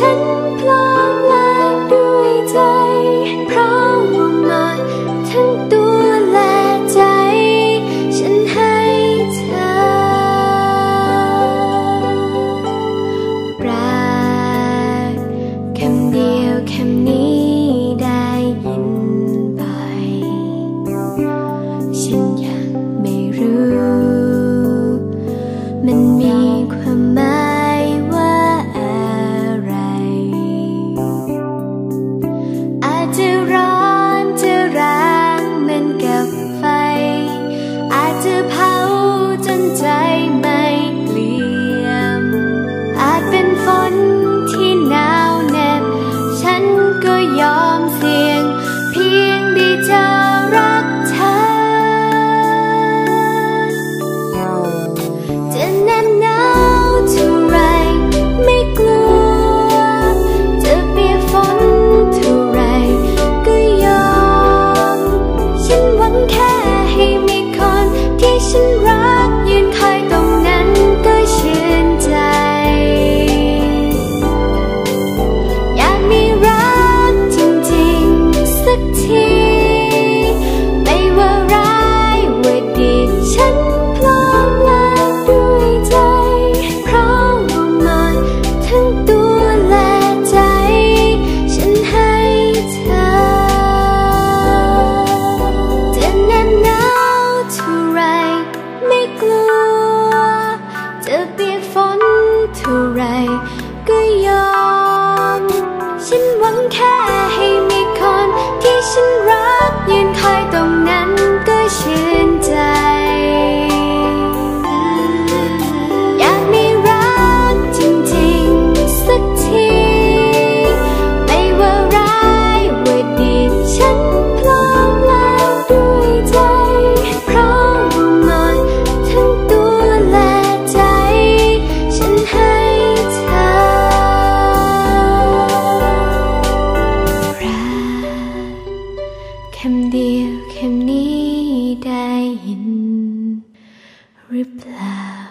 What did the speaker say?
沉 จะเผาจนใจไม่เกลี่ยม อาจเป็นฝนที่หนาวเนบฉันก็ยอมเสี่ยง เพียงด้จอรักเธอ จะแน่นหนาวเท่าไรไม่กลัว จะเปียกฝนเท่าไรก็ยอม ฉันหวังแค่ให ที่ฉันรักยืนข้า 更要 นี้ได้ยินหรือเปล่า